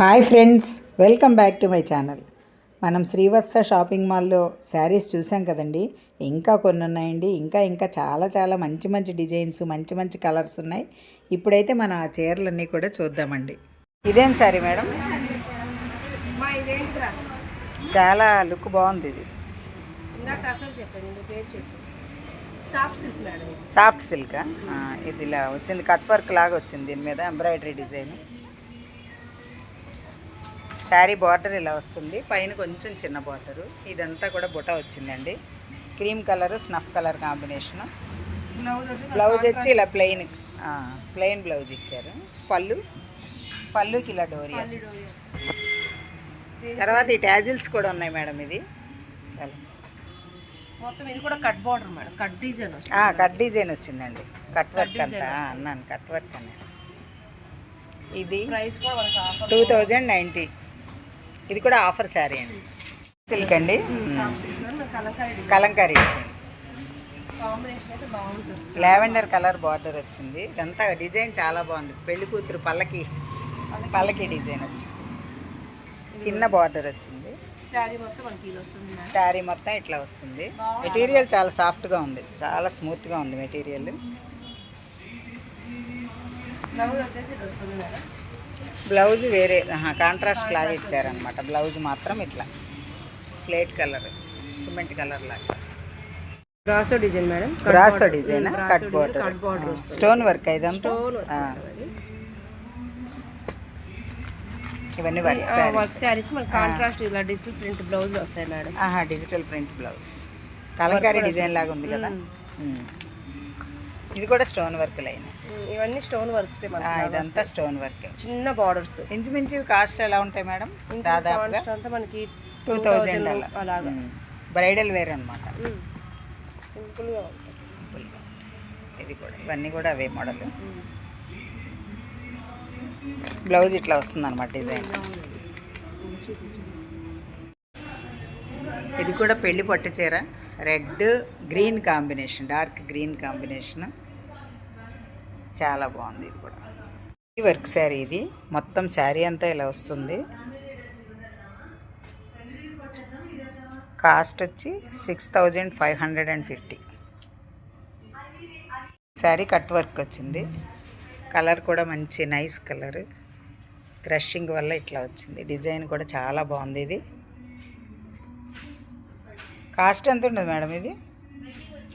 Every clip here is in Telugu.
Hi friends welcome back to my channel. మనం శ్రీవత్స షాపింగ్ మాల్లో శారీస్ చూసాం కదండి. ఇంకా కొన్ని ఉన్నాయండి ఇంకా ఇంకా చాలా చాలా మంచి మంచి డిజైన్స్ మంచి మంచి కలర్స్ ఉన్నాయి. ఇప్పుడైతే మన ఆ చీరలన్నీ కూడా చూద్దామండి. ఇదేం శారీ మేడం? చాలా లుక్ బాగుంది ఇది. సాఫ్ట్ సిల్క్ ఇది ఇలా వచ్చింది. కట్ వర్క్ లాగా వచ్చింది దీని మీద ఎంబ్రాయిడరీ డిజైన్. శారీ బార్డర్ ఇలా వస్తుంది. పైన కొంచెం చిన్న బార్డరు. ఇదంతా కూడా బుట్ట వచ్చిందండి. Cream colour snuff colour combination. Blouse వచ్చి ఇలా ప్లెయిన్ ప్లెయిన్ బ్లౌజ్ ఇచ్చారు. పళ్ళు పళ్ళుకి ఇలా డోరియాస్ తర్వాత ఈ ట్యాజిల్స్ కూడా ఉన్నాయి మేడం ఇది. చాలా. మొత్తం ఇది కూడా cut border madam. Cut design cut design వచ్చిందండి. కట్ వర్క్ అంతా. అన్నాను కట్ వర్క్ అన్నాను. ఇది ప్రైస్ కూడా టూ థౌజండ్ నైంటీ. ఇది కూడా ఆఫర్ శారీ అండి. సిల్క్ అండి? Kalamkari Kalamkari design. Lavender colour border వచ్చింది. ఇదంతా డిజైన్ చాలా బాగుంది. పెళ్ళి కూతురు పల్లకి పల్లకి డిజైన్ వచ్చింది. చిన్న బార్డర్ వచ్చింది. శారీ మొత్తం ఇట్లా వస్తుంది. మెటీరియల్ చాలా సాఫ్ట్గా ఉంది. చాలా స్మూత్గా ఉంది మెటీరియల్. బ్లౌజ్ వేరే కాంట్రాస్ట్ లాగా ఇచ్చారనమాట బ్లౌజ్ మాత్రం ఇట్లా స్లేట్ కలర్ సిమెంట్ కలర్ లాగా brasso design madam brasso design cut border stone work ఇదంతా? ఆ, ఇవన్నీ వర్క్ వర్క్ శారీస్ కాంట్రాస్ట్ ఇలా డిజిటల్ ప్రింట్ బ్లౌజ్ వస్తాయి మేడం ఆహా digital print blouse Kalamkari design లాగా ఉంది కదా? ఉమ్. ఇది కూడా స్టోన్ వర్క్ లైన్. ఇవన్నీ స్టోన్ వర్క్స్ ఇదంతా స్టోన్ వర్క్. చిన్న బార్డర్స్. ఇంచుమించు కాస్ట్ ఎలా ఉంటాయి మేడం? దాదాపుగా మనకి టూ థౌజండ్ అలా. అలాగా. బ్రైడల్ వేర్ అనమాట సింపుల్గా ఉంటుంది. సింపుల్గా ఇది కూడా. ఇవన్నీ కూడా అవే మోడల్. బ్లౌజ్ ఇట్లా వస్తుంది అనమాట డిజైన్ ఇది కూడా పెళ్ళి పట్టు చీర. Red green combination dark green combination. చాలా బాగుంది ఇది కూడా. ఈ వర్క్ శారీ ఇది. మొత్తం శారీ అంతా ఇలా వస్తుంది. కాస్ట్ వచ్చి six thousand five hundred and fifty. Sari cut work వచ్చింది. కలర్ కూడా మంచి నైస్ కలర్. క్రషింగ్ వల్ల ఇట్లా వచ్చింది. డిజైన్ కూడా చాలా బాగుంది ఇది. కాస్ట్ ఎంత ఉంటుంది మేడం ఇది?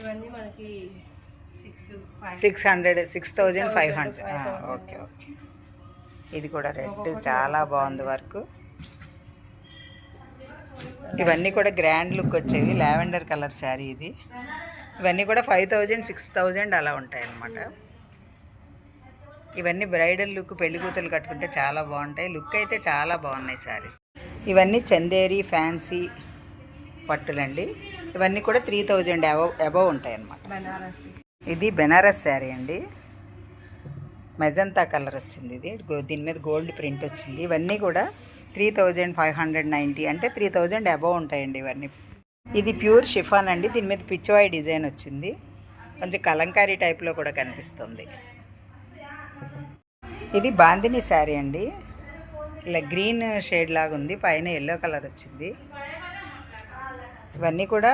ఇవన్నీ మనకి six hundred six thousand five hundred. Okay okay. ఇది కూడా రెడ్ చాలా బాగుంది వర్క్. ఇవన్నీ కూడా గ్రాండ్ లుక్ వచ్చేవి లావెండర్ కలర్ శారీ ఇది. ఇవన్నీ కూడా ఫైవ్ థౌజండ్ సిక్స్ థౌజండ్ అలా ఉంటాయి అన్నమాట ఇవన్నీ బ్రైడల్ లుక్ పెళ్ళి కూతురు కట్టుకుంటే చాలా బాగుంటాయి. లుక్ అయితే చాలా బాగున్నాయి శారీస్. ఇవన్నీ చందేరి ఫ్యాన్సీ పట్టులండి. ఇవన్నీ కూడా త్రీ థౌజండ్ అబవ్ అబవ్ ఉంటాయి అన్నమాట ఇది బెనారస్ శారీ అండి. మెజంతా కలర్ వచ్చింది ఇది. దీని మీద గోల్డ్ ప్రింట్ వచ్చింది. ఇవన్నీ కూడా three thousand five hundred ninety అంటే త్రీ థౌజండ్ అబవ్ ఉంటాయండి ఇవన్నీ. ఇది ప్యూర్ షిఫాన్ అండి. దీని మీద పిచ్చివాయి డిజైన్ వచ్చింది. కొంచెం కలంకారీ టైప్లో కూడా కనిపిస్తుంది. ఇది బాందిని శారీ అండి. ఇలా గ్రీన్ షేడ్ లాగా ఉంది పైన ఎల్లో కలర్ వచ్చింది. ఇవన్నీ కూడా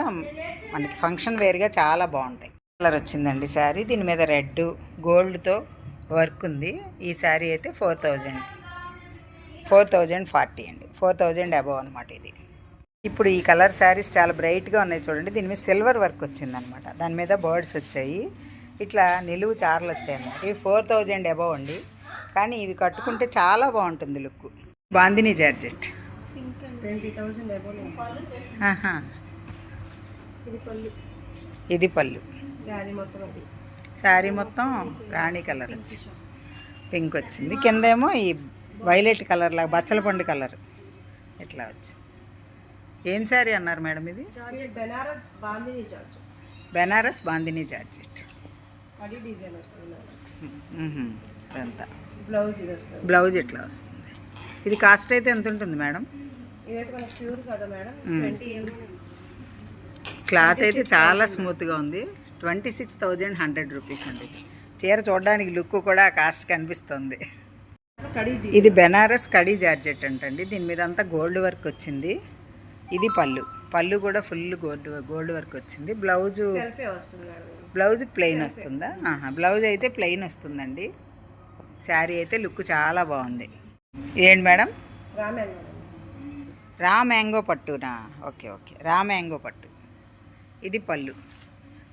మనకి ఫంక్షన్ వేర్గా చాలా బాగుంటాయి. కలర్ వచ్చిందండి శారీ. దీని మీద రెడ్ గోల్డ్తో వర్క్ ఉంది. ఈ శారీ అయితే four thousand. Four thousand forty అండి. ఫోర్ థౌజండ్ అబవ్ అనమాట ఇది. ఇప్పుడు ఈ కలర్ శారీస్ చాలా బ్రైట్గా ఉన్నాయి చూడండి. దీని మీద సిల్వర్ వర్క్ వచ్చిందనమాట దాని మీద బర్డ్స్ వచ్చాయి. ఇట్లా నిలువు చారలు వచ్చాయి అన్నమాట ఇవి ఫోర్ థౌజండ్ అబవ్ అండి. కానీ ఇవి కట్టుకుంటే చాలా బాగుంటుంది లుక్. బాందిని జార్జెట్. ట్వంటీ ఆహా. ఇది పళ్ళు. ఇది పళ్ళు. శారీ మొత్తం అది. శారీ మొత్తం రాణి కలర్ వచ్చి. పింక్ వచ్చింది. కిందేమో ఈ వైలెట్ కలర్ లాగా బచ్చల పండు కలర్ ఇట్లా వచ్చింది. ఏం శారీ అన్నారు మేడం ఇది? బెనారస్ బాందిని జార్జెట్. బెనారస్ బాందిని జార్జెట్. అది డిజైన్ వస్తుంది మేడం. మ్మ్హ్మ్. ఇదంతా. బ్లౌజ్ బ్లౌజ్ ఇట్లా వస్తుంది. ఇది కాస్ట్ అయితే ఎంత ఉంటుంది మేడం? ఇదైతే ప్యూర్ కదా మేడం? క్లాత్ అయితే చాలా స్మూత్గా ఉంది. Twenty six thousand hundred rupees అండి. చీర చూడడానికి లుక్ కూడా కాస్ట్ కనిపిస్తుంది. ఇది. బెనారస్ కడీ జార్జెట్ అంటండి. దీని మీద అంతా గోల్డ్ వర్క్ వచ్చింది. ఇది పళ్ళు. పళ్ళు కూడా ఫుల్ గోల్డ్ గోల్డ్ వర్క్ వచ్చింది. బ్లౌజు బ్లౌజ్ ప్లెయిన్ వస్తుందా? బ్లౌజ్ అయితే ప్లెయిన్ వస్తుందండి. శారీ అయితే లుక్ చాలా బాగుంది. ఏంటి madam? Raw mango పట్టునా? Okay okay. రా మ్యాంగో పట్టు. ఇది పళ్ళు.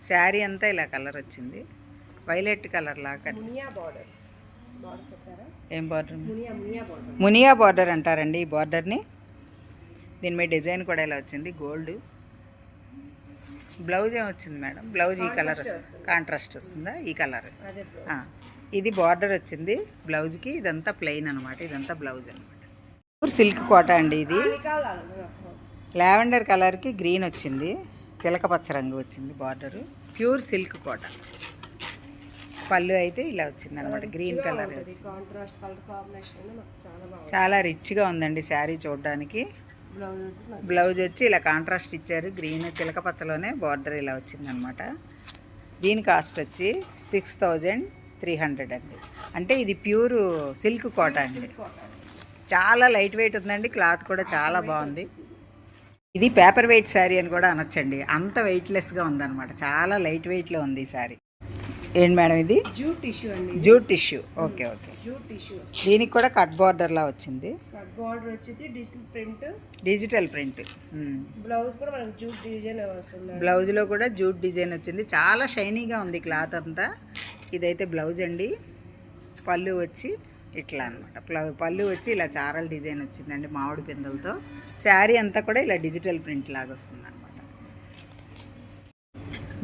శారీ అంతా ఇలా కలర్ వచ్చింది. వైలెట్ కలర్ లాగా కనిపిస్తుంది. ఏం బార్డర్? మునియా బార్డర్. అంటారండి ఈ బార్డర్ని. దీని మీద డిజైన్ కూడా ఇలా వచ్చింది. గోల్డ్. బ్లౌజ్ ఏం వచ్చింది మేడం? బ్లౌజ్ ఈ కలర్ వస్తుంది. కాంట్రాస్ట్ వస్తుందా? ఈ కలర్. ఇది బార్డర్ వచ్చింది. బ్లౌజ్కి ఇదంతా ప్లెయిన్ అనమాట ఇదంతా బ్లౌజ్ అనమాట సిల్క్ కోట అండి ఇది. లావెండర్ కలర్కి గ్రీన్ వచ్చింది. చిలక పచ్చ రంగు వచ్చింది బార్డరు. ప్యూర్ సిల్క్ కోట. పళ్ళు అయితే ఇలా వచ్చింది అనమాట గ్రీన్ కలర్ చాలా రిచ్గా ఉందండి శారీ చూడడానికి. బ్లౌజ్ వచ్చి నాకు బ్లౌజ్ వచ్చి ఇలా కాంట్రాస్ట్ ఇచ్చారు. గ్రీన్ చిలక పచ్చలోనే బార్డర్ ఇలా వచ్చిందనమాట దీని కాస్ట్ వచ్చి సిక్స్ థౌజండ్ త్రీ హండ్రెడ్ అండి. అంటే ఇది ప్యూర్ సిల్క్ కోట అండి. చాలా లైట్ వెయిట్ ఉందండి. క్లాత్ కూడా చాలా బాగుంది. ఇది పేపర్ వెయిట్ శారీ అని కూడా అనొచ్చండి. అంత వెయిట్లెస్గా ఉందన్నమాట. చాలా లైట్ వెయిట్లో ఉంది ఈ శారీ. ఏంటి మేడం ఇది? జూట్ టిష్యూ అండి jute tissue. Okay okay. Jute tissue దీనికి కూడా కట్ బార్డర్లా వచ్చింది. కట్ బార్డర్ వచ్చేది digital print. Digital print. Blouse కూడా మనకి జూట్ డిజైన్ వస్తుంది బ్లౌజ్లో కూడా జూట్ డిజైన్ వచ్చింది. చాలా షైనీగా ఉంది క్లాత్ అంతా. ఇదైతే బ్లౌజ్ అండి. పళ్ళు వచ్చి ఇట్లా అనమాట పళ్ళు వచ్చి ఇలా చారల్ డిజైన్ వచ్చిందండి మామిడి పిందలతో. శారీ అంతా కూడా ఇలా డిజిటల్ ప్రింట్ లాగా వస్తుంది అనమాట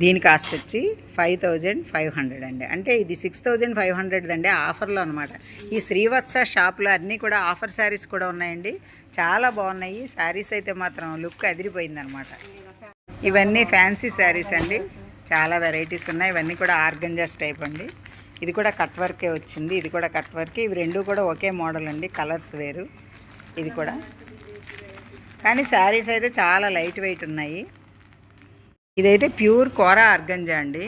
దీని కాస్ట్ వచ్చి ఫైవ్ థౌజండ్ ఫైవ్ హండ్రెడ్ అండి. అంటే ఇది సిక్స్ థౌజండ్ ఫైవ్ హండ్రెడ్ అండి. ఆఫర్లో అనమాట ఈ శ్రీవత్స షాప్లో అన్నీ కూడా ఆఫర్ శారీస్ కూడా ఉన్నాయండి. చాలా బాగున్నాయి. శారీస్ అయితే మాత్రం లుక్ అదిరిపోయిందనమాట ఇవన్నీ ఫ్యాన్సీ శారీస్ అండి. చాలా వెరైటీస్ ఉన్నాయి. ఇవన్నీ కూడా ఆర్గంజాస్ టైప్ అండి. ఇది కూడా కట్ వర్కే వచ్చింది. ఇది కూడా కట్ వర్క్. ఇవి రెండు కూడా ఒకే మోడల్ అండి. కలర్స్ వేరు. ఇది కూడా. కానీ శారీస్ అయితే చాలా లైట్ వెయిట్ ఉన్నాయి. ఇదైతే ప్యూర్ కూర ఆర్గంజా అండి.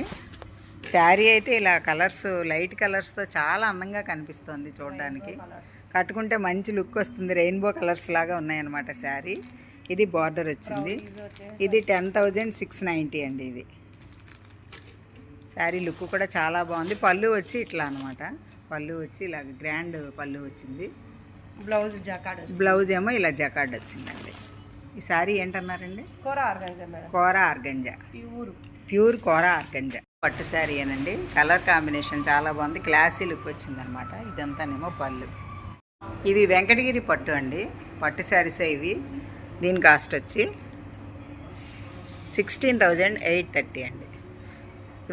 శారీ అయితే ఇలా కలర్స్ లైట్ కలర్స్తో చాలా అందంగా కనిపిస్తుంది చూడడానికి. కట్టుకుంటే మంచి లుక్ వస్తుంది. రెయిన్బో కలర్స్ లాగా ఉన్నాయన్నమాట శారీ. ఇది బార్డర్ వచ్చింది. ఇది టెన్ థౌజండ్ సిక్స్ నైంటీ అండి ఇది. శారీ లుక్ కూడా చాలా బాగుంది. పళ్ళు వచ్చి ఇట్లా అనమాట పళ్ళు వచ్చి ఇలా గ్రాండ్ పళ్ళు వచ్చింది. బ్లౌజ్ జాకాడ్ బ్లౌజ్ ఏమో ఇలా జకార్డ్ వచ్చిందండి. ఈ శారీ ఏంటన్నారండి? కూర organza madam. Kora organza. Pure. Pure kora organza. పట్టు శారీ అనండి కలర్ కాంబినేషన్ చాలా బాగుంది. క్లాసీ లుక్ వచ్చిందనమాట ఇదంతానేమో పళ్ళు. ఇవి వెంకటగిరి పట్టు అండి. పట్టు శారీస్ ఇవి. దీని కాస్ట్ వచ్చి సిక్స్టీన్ థౌజండ్ ఎయిట్ థర్టీ అండి.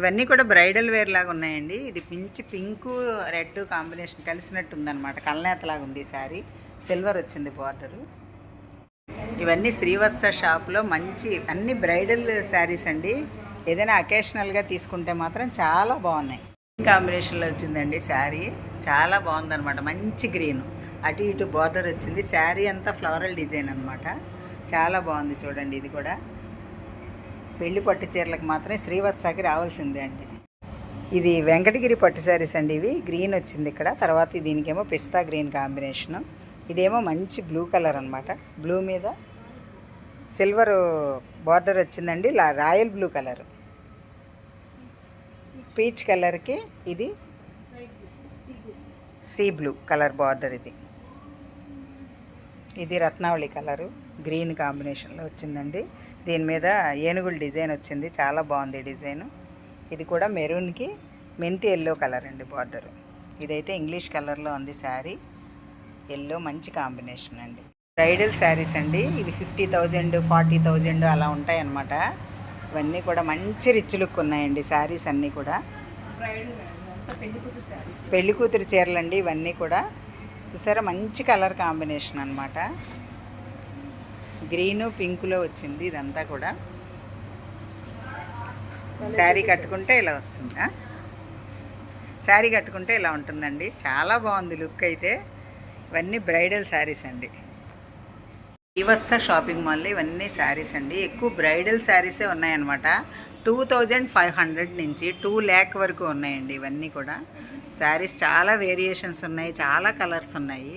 ఇవన్నీ కూడా బ్రైడల్ వేర్ లాగా ఉన్నాయండి. ఇది పించి పింక్ రెడ్ కాంబినేషన్ కలిసినట్టు ఉందన్నమాట. కళ్ళనేతలాగా ఉంది ఈ సిల్వర్ వచ్చింది బార్డరు. ఇవన్నీ శ్రీవత్స షాప్లో మంచి అన్ని బ్రైడల్ శారీస్ అండి. ఏదైనా అకేషనల్గా తీసుకుంటే మాత్రం చాలా బాగున్నాయి. కాంబినేషన్లో వచ్చిందండి శారీ. చాలా బాగుందన్నమాట. మంచి గ్రీన్ అటు ఇటు బార్డర్ వచ్చింది. శారీ అంతా ఫ్లవరల్ డిజైన్ అనమాట చాలా బాగుంది చూడండి ఇది కూడా. పెళ్ళి పట్టు చీరలకు మాత్రమే శ్రీవత్సకి రావాల్సిందే అండి. ఇది వెంకటగిరి పట్టు శారీస్ అండి ఇవి. గ్రీన్ వచ్చింది ఇక్కడ. తర్వాత దీనికేమో పిస్తా గ్రీన్ కాంబినేషను. ఇదేమో మంచి బ్లూ కలర్ అనమాట బ్లూ మీద సిల్వర్ బార్డర్ వచ్చిందండి. Royal blue colour. పీచ్ కలర్కి ఇది సీ బ్లూ కలర్ బార్డర్ ఇది. ఇది రత్నావళి కలరు. గ్రీన్ కాంబినేషన్లో వచ్చిందండి. దీని మీద ఏనుగుల డిజైన్ వచ్చింది. చాలా బాగుంది డిజైన్. ఇది కూడా మెరూన్కి మెంతి ఎల్లో కలర్ అండి బార్డర్. ఇదైతే ఇంగ్లీష్ కలర్లో ఉంది శారీ. ఎల్లో మంచి కాంబినేషన్ అండి. బ్రైడల్ శారీస్ అండి. ఇవి ఫిఫ్టీ థౌజండ్ ఫార్టీ థౌజండ్ అలా ఉంటాయన్నమాట. ఇవన్నీ కూడా మంచి రిచ్ లుక్ ఉన్నాయండి శారీస్ అన్నీ కూడా. పెళ్ళి కూతురు చీరలు పెళ్ళి కూతురు చీరలండి ఇవన్నీ కూడా. చూసారా? మంచి కలర్ కాంబినేషన్ అనమాట గ్రీను పింకులో వచ్చింది ఇదంతా కూడా. శారీ కట్టుకుంటే ఇలా వస్తుందా శారీ కట్టుకుంటే ఇలా ఉంటుందండి. చాలా బాగుంది లుక్ అయితే. ఇవన్నీ బ్రైడల్ శారీస్ అండి. ఇవత్స షాపింగ్ మాల్లో ఇవన్నీ శారీస్ అండి. ఎక్కువ బ్రైడల్ శారీసే ఉన్నాయన్నమాట. టూ థౌజండ్ ఫైవ్ హండ్రెడ్ నుంచి టూ ల్యాక్ వరకు ఉన్నాయండి ఇవన్నీ కూడా. శారీస్ చాలా వేరియేషన్స్ ఉన్నాయి చాలా కలర్స్ ఉన్నాయి.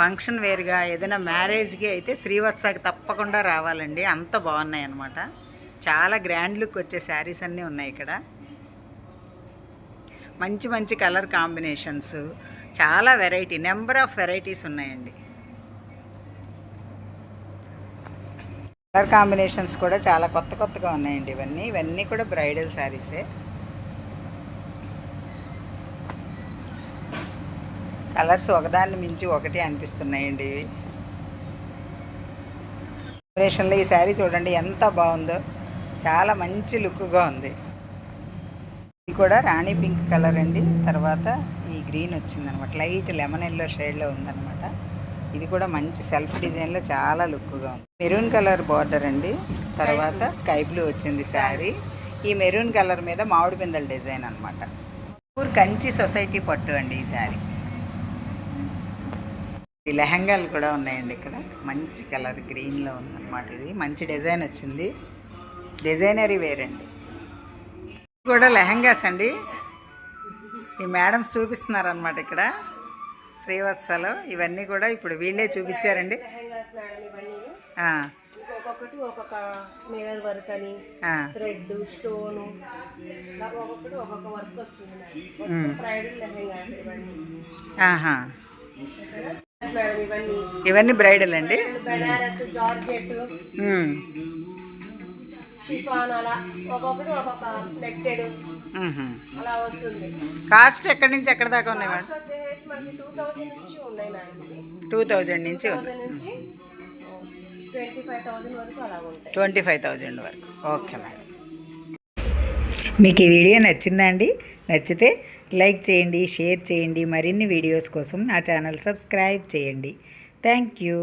ఫంక్షన్ వేరుగా ఏదైనా మ్యారేజ్కి అయితే శ్రీవత్సకి తప్పకుండా రావాలండి. అంత బాగున్నాయి అన్నమాట చాలా గ్రాండ్ లుక్ వచ్చే శారీస్ అన్నీ ఉన్నాయి ఇక్కడ. మంచి మంచి కలర్ కాంబినేషన్స్. చాలా వెరైటీ నెంబర్ ఆఫ్ వెరైటీస్ ఉన్నాయండి. కలర్ కాంబినేషన్స్ కూడా చాలా కొత్త కొత్తగా ఉన్నాయండి ఇవన్నీ. ఇవన్నీ కూడా బ్రైడల్ శారీసే. కలర్స్ ఒకదాన్ని మించి ఒకటి అనిపిస్తున్నాయండి. ఇవి డెకరేషన్లో ఈ శారీ చూడండి ఎంత బాగుందో. చాలా మంచి లుక్గా ఉంది. ఇది కూడా రాణి పింక్ కలర్ అండి. తర్వాత ఈ గ్రీన్ వచ్చిందనమాట. లైట్ లెమన్ ఎల్లో షేడ్లో ఉందనమాట. ఇది కూడా మంచి సెల్ఫ్ డిజైన్లో చాలా లుక్గా ఉంది. మెరూన్ కలర్ బార్డర్ అండి. తర్వాత స్కై బ్లూ వచ్చింది శారీ. ఈ మెరూన్ కలర్ మీద మామిడి పిందల డిజైన్ అనమాట కంచి సొసైటీ పట్టు అండి ఈ శారీ. ఈ లెహంగాలు కూడా ఉన్నాయండి ఇక్కడ. మంచి కలర్ గ్రీన్లో ఉందన్నమాట ఇది. మంచి డిజైన్ వచ్చింది. డిజైనరీ వేర్ అండి కూడా లెహంగాస్ అండి. ఈ మేడం చూపిస్తున్నారనమాట ఇక్కడ. శ్రీవత్సలో ఇవన్నీ కూడా ఇప్పుడు వీళ్ళే చూపించారండి. లెహంగాస్ మేడం ఇవన్నీ. ఆ, ఒక్కొక్కటి ఒక్కొక్క మిరర్ వర్క్ అని ఆ, థ్రెడ్ స్టోను. ఇలా ఒక్కొక్కటి ఒక్కొక్క వర్క్ వస్తుంది మేడం. బ్రైడల్ లెహంగాస్ ఇవన్నీ. ఆహా. మేడం ఇవన్నీ బ్రైడల్ అండి? కాస్ట్ ఎక్కడి నుంచి ఎక్కడి దాకా ఉన్నాయి మేడం? టూ థౌజండ్ నుంచి ట్వంటీ ఫైవ్ థౌజండ్ వరకు ఓకే మేడం మీకు ఈ వీడియో నచ్చిందా అండి? నచ్చితే లైక్ చేయండి షేర్ చేయండి. మరిన్ని వీడియోస్ కోసం నా ఛానల్ సబ్స్క్రైబ్ చేయండి. Thank you.